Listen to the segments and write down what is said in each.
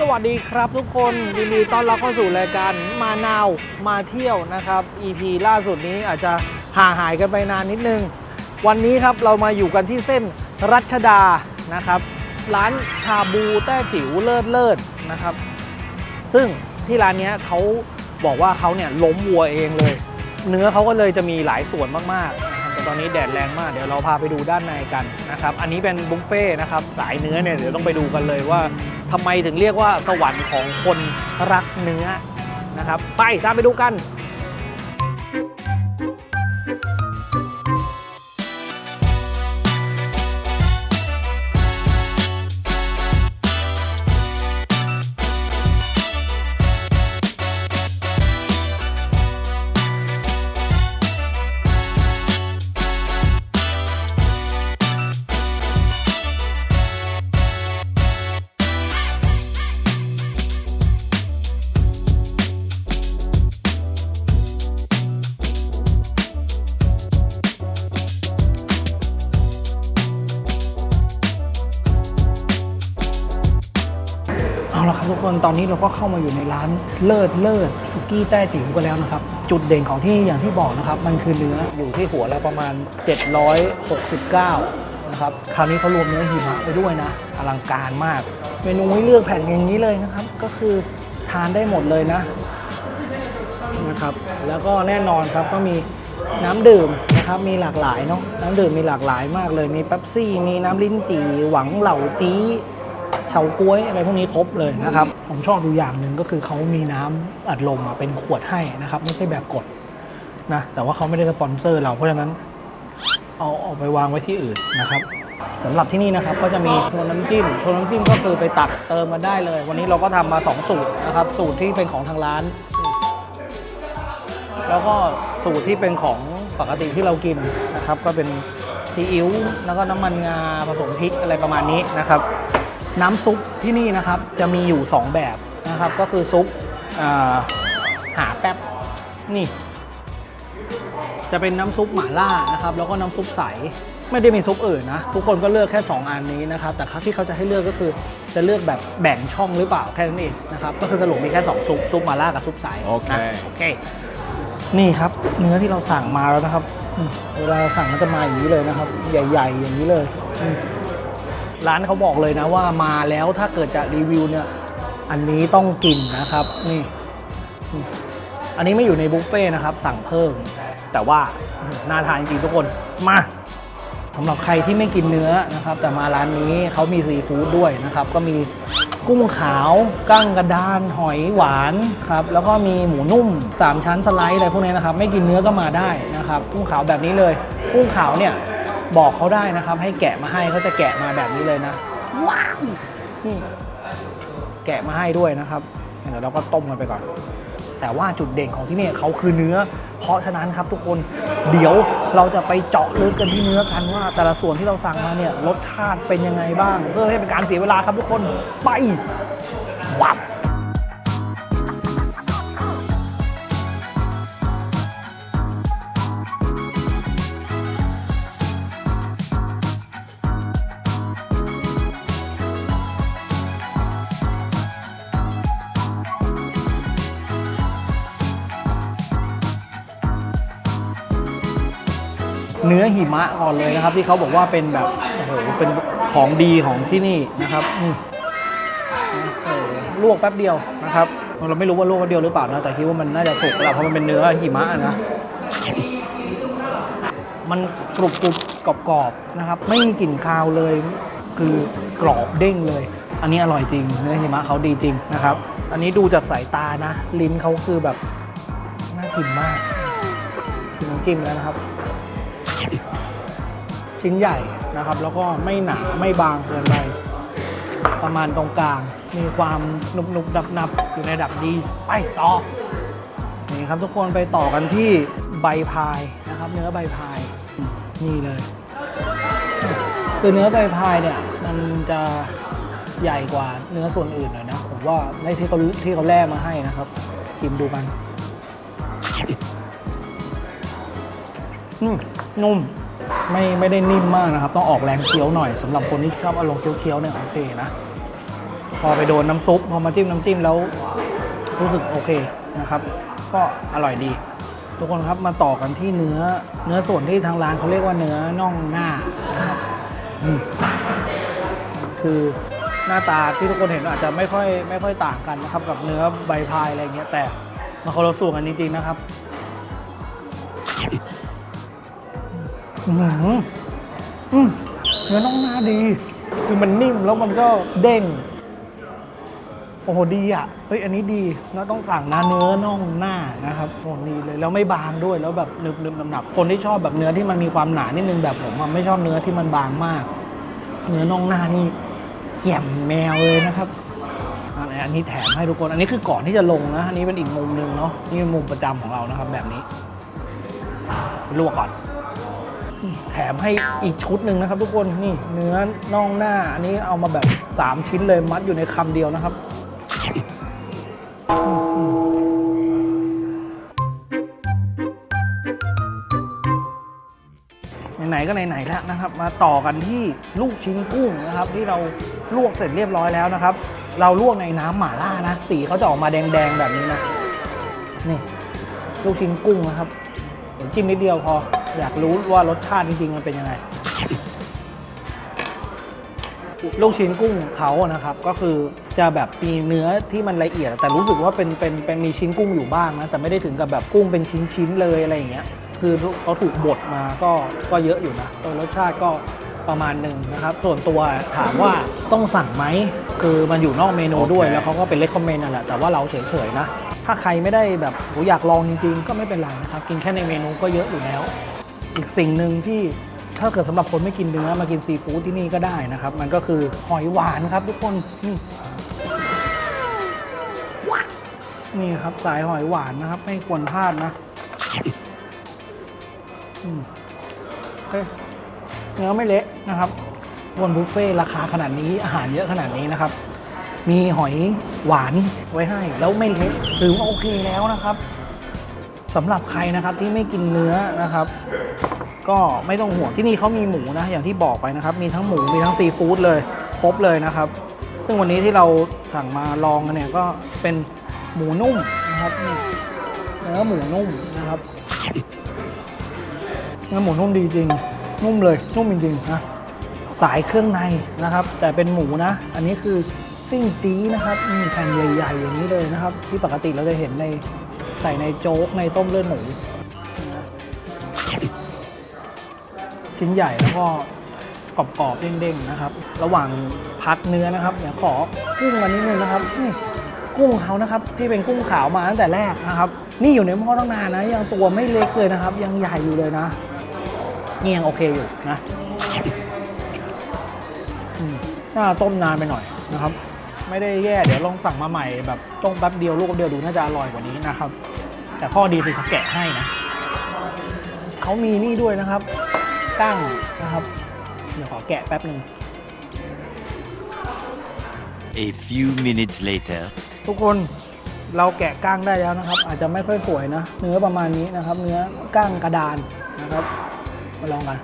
สวัสดีครับทุกคนยินดีต้อนรับเข้าสู่รายการมานาวมาเที่ยวนะครับ EP ล่าสุดนี้อาจจะห่างหายกันไปนานนิดนึง วันนี้ครับเรามาอยู่กันที่เส้นรัชดานะครับ ร้านชาบูแต้จิ๋วเลิศเลิศนะครับ ซึ่งที่ร้านนี้เขาบอกว่าเขาเนี่ยล้มวัวเองเลย เนื้อเขาก็เลยจะมีหลายส่วนมากๆ แต่ตอนนี้แดดแรงมาก เดี๋ยวเราพาไปดูด้านในกันนะครับ อันนี้เป็นบุฟเฟ่ต์นะครับสายเนื้อเนี่ยเดี๋ยวต้องไปดูกันเลยว่า ทำไมถึงเรียกว่าสวรรค์ของคนรักเนื้อนะครับ ไปตามไปดูกัน ละครับทุกคนตอนนี้เราก็เข้ามาอยู่ในร้านเลิศเลิศสุกี้แต้จิ๋วกันแล้วนะครับ จุดเด่นของที่อย่างที่บอกนะครับ มันคือเนื้ออยู่ที่หัวละประมาณ 769 นะครับ คราวนี้เขารวมเนื้อหิมะไปด้วยนะ อลังการมาก เมนูให้เลือกแผ่นอย่างนี้เลยนะครับ ก็คือทานได้หมดเลยนะนะครับ แล้วก็แน่นอนครับก็มีน้ำดื่มนะครับมีหลากหลายเนาะน้ำดื่มมีหลากหลายมากเลยมีเป๊ปซี่ มีน้ำลิ้นจี่หวังเหล่าจี้ เฉาก๊วยอะไรพวกนี้ครบเลยนะครับ ผมชอบดูอย่างหนึ่งก็คือเขามีน้ำอัดลมเป็นขวดให้นะครับ ไม่ใช่แบบกดนะ แต่ว่าเขาไม่ได้สปอนเซอร์เราเพราะฉะนั้น เอาออกไปวางไว้ที่อื่นนะครับสำหรับที่นี่นะครับก็จะมีโซนน้ำจิ้มโซนน้ำจิ้มก็คือไปตักเติมมาได้เลย วันนี้เราก็ทำมา 2 สูตรนะครับ สูตรที่เป็นของทางร้าน แล้วก็สูตรที่เป็นของปกติที่เรากินนะครับ ก็เป็นซีอิ๊วแล้วก็น้ำมันงาผสมพริกอะไรประมาณนี้นะครับ น้ำซุปที่นี่นะครับจะมีอยู่ 2 แบบนะครับ ก็คือซุปอ่าหาแป๊บนี่ จะเป็นน้ำซุปหม่าล่านะครับ แล้วก็น้ำซุปใสไม่ได้มีซุปอื่นนะ ทุกคนก็เลือกแค่ 2 อันนี้นะครับ แต่ที่เขาจะให้เลือกก็คือจะเลือกแบบแบ่งช่องหรือเปล่าแค่นั้นเองนะครับ ก็คือสรุปมีแค่ 2 ซุป ซุปหม่าล่ากับซุปใสโอเคนะโอเค นี่ครับ เนื้อที่เราสั่งมาแล้วนะครับอืมเวลาเราสั่งมันจะมาอย่างนี้เลยนะครับ ใหญ่ ๆ อย่างนี้เลยอืม ร้านเขาบอกเลยนะว่ามาแล้วถ้าเกิดจะรีวิวเนี่ย อันนี้ต้องกินนะครับนี่ อันนี้ไม่อยู่ในบุฟเฟ่ต์นะครับ สั่งเพิ่ม แต่ว่าน่าทานจริงทุกคนมาสำหรับใครที่ไม่กินเนื้อนะครับ แต่มาร้านนี้เขามีซีฟู้ดด้วยนะครับ ก็มีกุ้งขาวกั้งกระดาน หอยหวานครับแล้วก็มีหมูนุ่ม 3 ชั้นสไลด์อะไรพวกนี้นะครับ ไม่กินเนื้อก็มาได้นะครับ กุ้งขาวแบบนี้เลย กุ้งขาวเนี่ย บอกเขาได้นะครับ ให้แกะมาให้เขาจะแกะมาแบบนี้เลยนะ ว้าวนี่แกะมาให้ด้วยนะครับเดี๋ยวเราก็ต้มกันไปก่อน แต่ว่าจุดเด่นของที่นี่เขาคือเนื้อ เพราะฉะนั้นครับทุกคนเดี๋ยวเราจะไปเจาะลึกกันที่เนื้อกันว่า แต่ละส่วนที่เราสั่งมาเนี่ยรสชาติเป็นยังไงบ้าง เพื่อให้เป็นการเสียเวลาครับทุกคนไปวับ นื้อหิมะก่อนเลยนะครับ ที่เขาบอกว่าเป็นแบบโอ้โหเป็นของดีของที่นี่นะครับโอ้โหลวกแป๊บเดียวนะครับ เราไม่รู้ว่าลวกแป๊บเดียวหรือเปล่านะแต่คิดว่ามันน่าจะสุกแล้วเพราะมันเป็นเนื้อหิมะนะมันกรุบกรุบกรอบกรอบนะครับ ไม่มีกลิ่นคาวเลย คือกรอบเด้งเลย อันนี้อร่อยจริงเนื้อหิมะเขาดีจริงนะครับ อันนี้ดูจากสายตานะ ลิ้นเขาคือแบบน่ากินมากกินน้ำจิ้มแล้วนะครับ ชิ้นใหญ่นะครับ แล้วก็ไม่หนาไม่บางเกินไปประมาณตรงกลาง มีความหนุบหนุบดับนับๆอยู่ในระดับดีไปต่อนี่ครับทุกคนไปต่อกันที่ใบพายนะครับ เนื้อใบพายนี่เลยคือเนื้อใบพายเนี่ยมันจะใหญ่กว่าเนื้อส่วนอื่นหน่อยนะ ผมว่าในที่เขาที่เขาแล่มาให้นะครับชิมดูกัน อืมนุ่มไม่ไม่ได้นิ่มมากนะครับ ต้องออกแรงเคี้ยวหน่อยสำหรับคนที่ชอบอารมณ์เคี้ยวๆเนี่ยโอเคนะ พอไปโดนน้ำซุปพอมาจิ้มน้ำจิ้มแล้วรู้สึกโอเคนะครับ ก็อร่อยดี ทุกคนครับมาต่อกันที่เนื้อเนื้อส่วนที่ทางร้านเขาเรียกว่าเนื้อน่องหน้านะครับนี่คือหน้าตาที่ทุกคนเห็นอาจจะไม่ค่อยไม่ค่อยต่างกันนะครับ กับเนื้อใบพายอะไรเงี้ยแต่มาคนละส่วนกันจริงๆนะครับ อื้อหืออืมเนื้อน่องหน้าดี คือมันนิ่มแล้วมันก็เด้ง โอ้โหดีอะ เฮ้ยอันนี้ดีนะต้องสั่งนะเนื้อน่องหน้านะครับโอ้ดีเลยแล้วไม่บางด้วยแล้วแบบนึบนึบหนับๆคนที่ชอบแบบเนื้อที่มันมีความหนานิดนึงแบบผมอะไม่ชอบเนื้อที่มันบางมาก เนื้อน่องหน้านี่แจ่ยมแมวเลยนะครับอันนี้อันนี้แถมให้ทุกคน อันนี้คือก่อนที่จะลงนะ อันนี้เป็นอีกมุมหนึ่งเนาะ นี่เป็นมุมประจำของเรานะครับ แบบนี้ลวกก่อน แถมให้อีกชุดหนึ่งนะครับทุกคนนี่เนื้อน่องหน้า อันนี้เอามาแบบ 3 ชิ้นเลยมัดอยู่ในคำเดียวนะครับไหนๆก็ไหนๆแล้วนะครับ มาต่อกันที่ลูกชิ้นกุ้งนะครับ ที่เราลวกเสร็จเรียบร้อยแล้วนะครับ เราลวกในน้ำหม่าล่านะสีเขาจะออกมาแดงๆแบบนี้นะนี่ ลูกชิ้นกุ้งนะครับเดี๋ยวจิ้มนิดเดียวพอ อยากรู้ว่ารสชาติจริงๆมันเป็นยังไง ลูกชิ้นกุ้งเขาอะนะครับ ก็คือจะแบบมีเนื้อที่มันละเอียด แต่รู้สึกว่าเป็นเป็นเป็นมีชิ้นกุ้งอยู่บ้างนะแต่ไม่ได้ถึงกับแบบกุ้งเป็นชิ้นๆเลยอะไรอย่างเงี้ยคือเขาถูกบดมาก็ก็เยอะอยู่นะตัวรสชาติก็ประมาณหนึ่งนะครับ ส่วนตัวถามว่าต้องสั่งไหม คือมันอยู่นอกเมนูด้วยโอเคแล้วเขาก็เป็นเลคคอมเมนต์นั่นแหละ แต่ว่าเราเฉยๆนะ ถ้าใครไม่ได้แบบโหอยากลองจริงๆ ก็ไม่เป็นไรนะครับ กินแค่ในเมนูก็เยอะอยู่แล้ว อีกสิ่งหนึ่งที่ถ้าเกิดสำหรับคนไม่กินเนื้อมากินซีฟู้ดที่นี่ก็ได้นะครับ มันก็คือหอยหวานครับ ทุกคนนี่นี่ครับสายหอยหวานนะครับ ไม่ควรพลาดนะเนื้อไม่เละนะครับบนบุฟเฟ่ราคาขนาดนี้อาหารเยอะขนาดนี้นะครับ มีหอยหวานไว้ให้ แล้วไม่เละถือว่าโอเคแล้วนะครับ สำหรับใครนะครับที่ไม่กินเนื้อนะครับ ก็ไม่ต้องห่วงที่นี่เขามีหมูนะอย่างที่บอกไปนะครับ มีทั้งหมูมีทั้งซีฟู้ดเลยครบเลยนะครับ ซึ่งวันนี้ที่เราสั่งมาลองกันเนี่ยก็เป็นหมูนุ่มนะครับนี่เนื้อหมูนุ่มนะครับเนื้อหมูนุ่มดีจริง นุ่มเลยนุ่มจริงๆนะสายเครื่องในนะครับ แต่เป็นหมูนะ อันนี้คือซิ่งจี้นะครับนี่แผ่นใหญ่ ๆ อย่างนี้เลยนะครับ ที่ปกติเราจะเห็นใน ใส่ในโจ๊กในต้มเลือดหมู ชิ้นใหญ่แล้วก็กรอบๆเด้งๆนะครับ ระหว่างพักเนื้อนะครับเดี๋ยวขอกุ้งมานิดนึงนะครับนี่กุ้งเขานะครับ ที่เป็นกุ้งขาวมาตั้งแต่แรกนะครับ นี่อยู่ในหม้อตั้งนานนะ ยังตัวไม่เล็กเลยนะครับ ยังใหญ่อยู่เลยนะนี่ยังโอเคอยู่นะน่าต้มนานไปหน่อยนะครับ ไม่ได้แย่เดี๋ยวลองสั่งมาใหม่แบบต้มแป๊บเดียวลูกเดียวดูน่าจะอร่อยกว่านี้นะครับ แต่ข้อดีคือเขาแกะให้นะเขามีนี่ด้วยนะครับกั้งนะครับ เดี๋ยวขอแกะแป๊บหนึ่ง A few minutes later. ทุกคนเราแกะกั้งได้แล้วนะครับ อาจจะไม่ค่อยสวยนะ เนื้อประมาณนี้นะครับ เนื้อกั้งกระดานนะครับ มาลองกัน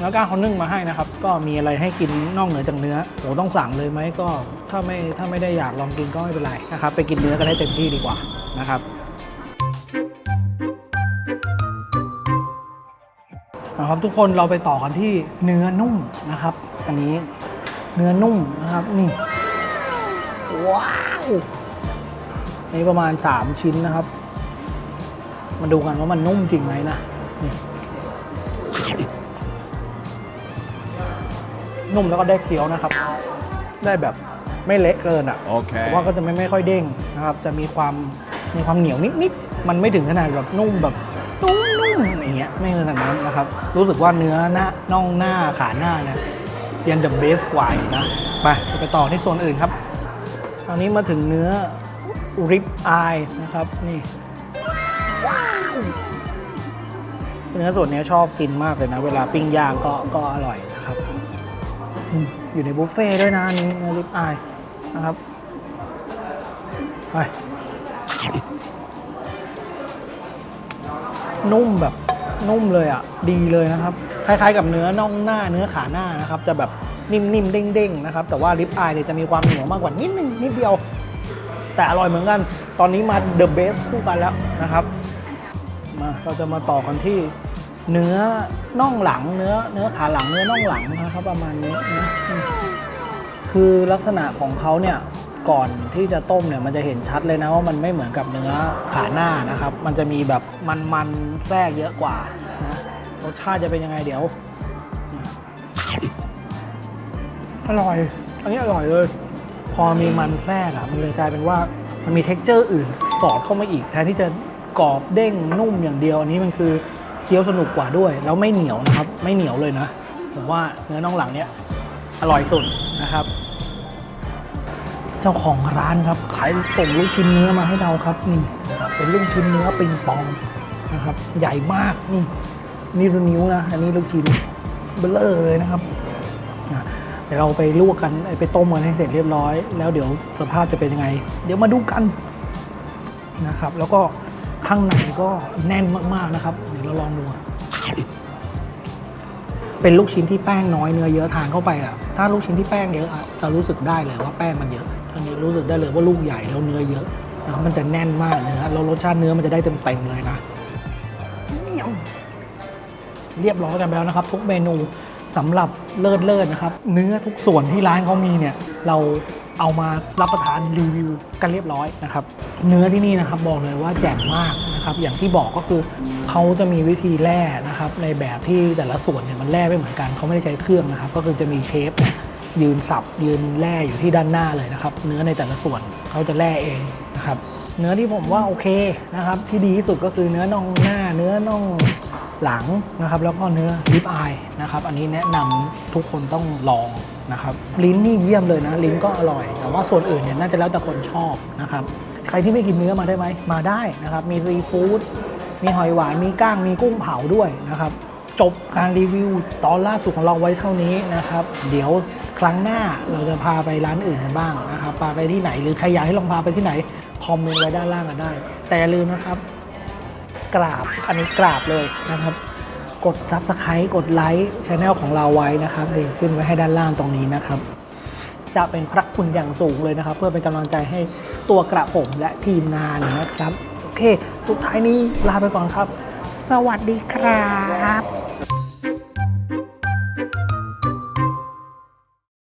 แล้วก้างเขานึ่งมาให้นะครับ ก็มีอะไรให้กินนอกเหนือจากเนื้อโหต้องสั่งเลยไหมก็ถ้าไม่ถ้าไม่ได้อยากลองกินก็ไม่เป็นไรนะครับ ไปกินเนื้อกันให้เต็มที่ดีกว่านะครับนะครับทุกคนเราไปต่อกันที่เนื้อนุ่มนะครับ อันนี้เนื้อนุ่มนะครับนี่ว้าวนี่ประมาณ 3 ชิ้นนะครับ มาดูกันว่ามันนุ่มจริงไหมนะนี่ นุ่มแล้วก็ได้เคี้ยวนะครับ ได้แบบไม่เละเกินอะโอเคแต่ว่าก็จะไม่ไม่ค่อยเด้งนะครับ จะมีความมีความเหนียวนิดๆมันไม่ถึงขนาดแบบนุ่มแบบนุ่มๆอย่างเงี้ยไม่ขนาดนั้นนะครับ รู้สึกว่าเนื้อหน้าน่องหน้าขาหน้าเนี่ยยังเดอะเบสกว่าอยู่นะไปไปต่อที่โซนอื่นครับตอนนี้มาถึงเนื้อริบอายนะครับนี่ว้าวเนื้อส่วนเนี้ยชอบกินมากเลยนะ เวลาปิ้งย่างก็ก็อร่อยนะครับ อยู่ในบุฟเฟ่ต์ด้วยนะนนี้เนื้อริบอายนะครับไปนุ่มแบบนุ่มเลยอะ ดีเลยนะครับ คล้ายๆกับเนื้อน่องหน้าเนื้อขาหน้านะครับ จะแบบนิ่มๆเด้งๆนะครับ แต่ว่าลิปอายเนี่ยจะมีความเหนียวมากกว่านิดนึงนิดเดียว แต่อร่อยเหมือนกัน ตอนนี้มาเดอะเบสคู่กันแล้วนะครับ มาเราจะมาต่อกันที่ เนื้อน่องหลังเนื้อเนื้อขาหลังเนื้อน่องหลังนะครับประมาณนี้นะอืมคือลักษณะของเขาเนี่ยก่อนที่จะต้มเนี่ยมันจะเห็นชัดเลยนะว่ามันไม่เหมือนกับเนื้อขาหน้านะครับ มันจะมีแบบมันๆแทรกเยอะกว่านะรสชาติจะเป็นยังไงเดี๋ยวอร่อย อันนี้อร่อยเลย พอมีมันแทรกอะมันเลยกลายเป็นว่ามันมีเท็กเจอร์อื่นสอดเข้ามาอีกแทนที่จะกรอบเด้งนุ่มอย่างเดียวอันนี้มันคือ เคี้ยวสนุกกว่าด้วย แล้วไม่เหนียวนะครับ ไม่เหนียวเลยนะผมว่าเนื้อน่องหลังเนี้ยอร่อยสุดนะครับ เจ้าของร้านครับขายส่งลูกชิ้นเนื้อมาให้เราครับนี่เป็นลูกชิ้นเนื้อปิงปองนะครับ ใหญ่มากนี่นี่ดูนิ้วนะอันนี้ลูกชิ้นเบลเลอร์เลยนะครับเดี๋ยวเราไปลวกกันไปต้มกันให้เสร็จเรียบร้อย แล้วเดี๋ยวสภาพจะเป็นยังไง เดี๋ยวมาดูกันนะครับ แล้วก็ ข้างในก็แน่นมากๆนะครับเดี๋ยวเราลองดูเป็นลูกชิ้นที่แป้งน้อยเนื้อเยอะทานเข้าไปอะถ้าลูกชิ้นที่แป้งเยอะอะจะรู้สึกได้เลยว่าแป้งมันเยอะอันนี้รู้สึกได้เลยว่าลูกใหญ่แล้วเนื้อเยอะนะครับมันจะแน่นมากเนื้อแล้วรสชาติเนื้อมันจะได้เต็มๆเลยนะเยี่ยมเรียบร้อยกันไปแล้วนะครับ ทุกเมนูสำหรับเลิศเลิศนะครับ เนื้อทุกส่วนที่ร้านเขามีเนี่ย เรา เอามารับประทานรีวิวกันเรียบร้อยนะครับ เนื้อที่นี่นะครับบอกเลยว่าแจ่มมากนะครับ อย่างที่บอกก็คือเขาจะมีวิธีแร่นะครับ ในแบบที่แต่ละส่วนเนี่ยมันแร่ไม่เหมือนกันเขาไม่ได้ใช้เครื่องนะครับ ก็คือจะมีเชฟยืนสับยืนแร่อยู่ที่ด้านหน้าเลยนะครับ เนื้อในแต่ละส่วนเขาจะแร่เองนะครับ เนื้อที่ผมว่าโอเคนะครับที่ดีที่สุดก็คือเนื้อน่องหน้า เนื้อน่องหลังนะครับ แล้วก็เนื้อลิปอายนะครับ อันนี้แนะนำทุกคนต้องลองนะครับ ลิ้นนี่เยี่ยมเลยนะ ลิ้นก็อร่อย แต่ว่าส่วนอื่นเนี่ยน่าจะแล้วแต่คนชอบนะครับ ใครที่ไม่กินเนื้อมาได้ไหมมาได้นะครับ มีซีฟู้ดมีหอยหวานมีก้างมีกุ้งเผาด้วยนะครับ จบการรีวิวตอนล่าสุดของเราไว้เท่านี้นะครับ เดี๋ยวครั้งหน้าเราจะพาไปร้านอื่นกันบ้างนะครับพาไปที่ไหน หรือใครอยากให้ลองพาไปที่ไหน คอมเมนต์ไว้ด้านล่างกันได้ แต่อย่าลืมนะครับ กราบอันนี้กราบเลยนะครับ กด subscribe กดไลค์ช anel ของเราไว้นะครับเดงขึ้นไว้ให้ด้านล่างตรงนี้นะครับ จะเป็นพระคุณอย่างสูงเลยนะครับ เพื่อเป็นกำลังใจให้ตัวกระผมและทีมงานนะครับ โอเค สุดท้ายนี้ลาไปก่อนครับ สวัสดีครับ